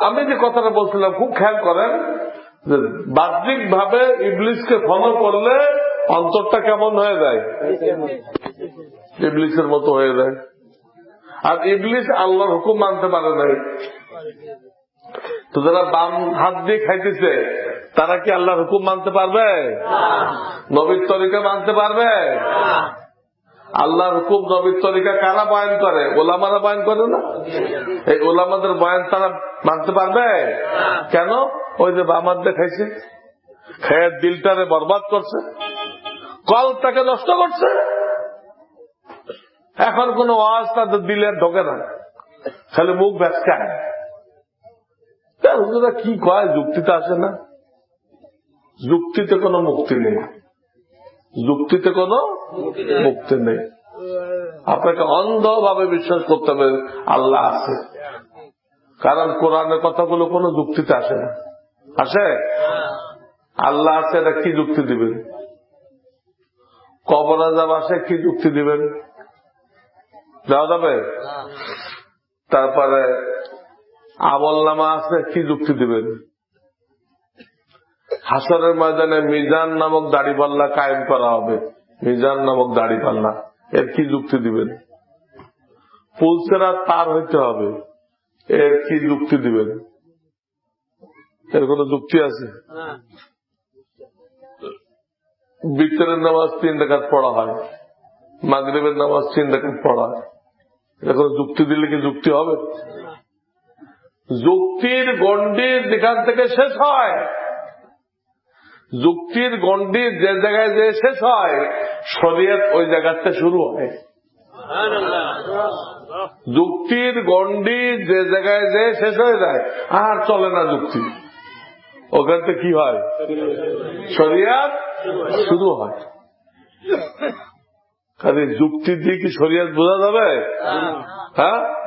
আমি যে কথাটা বলছিলাম খুব খেয়াল করেন যে বাহ্যিক ভাবে ইবলিশকে ফলো করলে অন্তরটা কেমন হয়ে যায়? ইবলিশের মতো হয়ে যায়। আর ইবলিশ আল্লাহর হুকুম মানতে পারে নাই। তো যারা বাম হাত দিয়ে খাইতেছে তারা কি আল্লাহর হুকুম মানতে পারবে? নবীর তরিকা মানতে পারবে? আল্লাহর হুকুম নবীর তরিকা কারা বয়ান করে? ওলামারা বয়ান করে না? এই ওলামাদের বয়ান তারা মানতে পারবে? কেন? ওই যে বামার দেখাইছে। খেয়ের দিলটারে বরবাদ করছে। কলটাকে নষ্ট করছে। এখন কোন আওয়াজ তাদের দিলে ঢোকে না। খালি মুখ ব্যাসকায় কি কয়? যুক্তিতে আসে না। যুক্তিতে কোনো মুক্তি নেই। যুক্তিতে কোনো মুক্তি নেই। আপনাকে অন্ধভাবে বিশ্বাস করতে হবে আল্লাহ আছে। কারণ কোরআনের কথাগুলো কোনো যুক্তিতে আসে না। আসে? আল্লাহ আছে এটা কি যুক্তি দিবেন? কবর আজাব আসে কি যুক্তি দিবেন? দেওয়া যাবে? তারপরে আমল নামা আছে কি যুক্তি দিবেন? হাসরের ময়দানে মিজান নামক দাড়ি পাল্লা কায়েম করা হবে। মিজান নামক দাড়ি পাল্লা এর কি যুক্তি দিবেন? পুলসেরা তার হইতে হবে। এর কি যুক্তি দিবেন? এর কোন যুক্তি আছে? বিতরের নামাজ তিন রেখাত পড়া হয়। মাগরীবের নামাজ তিন রেখাত পড়া হয়। এটা কোনো যুক্তি দিলে কি যুক্তি হবে? যুক্তির গণ্ডির যেখান থেকে শেষ হয়। যুক্তির গণ্ডির যে জায়গায় যে শেষ হয় শরীয়ত ওই জায়গাতে শুরু হয়। যুক্তির গণ্ডি যে জায়গায় যে শেষ হয়ে যায় আর চলে না যুক্তি। ওখান থেকে কি হয়? শরিয়াত শুরু হয়। কাজে যুক্তি দিয়ে কি শরিয়াত বোঝা যাবে? হ্যাঁ?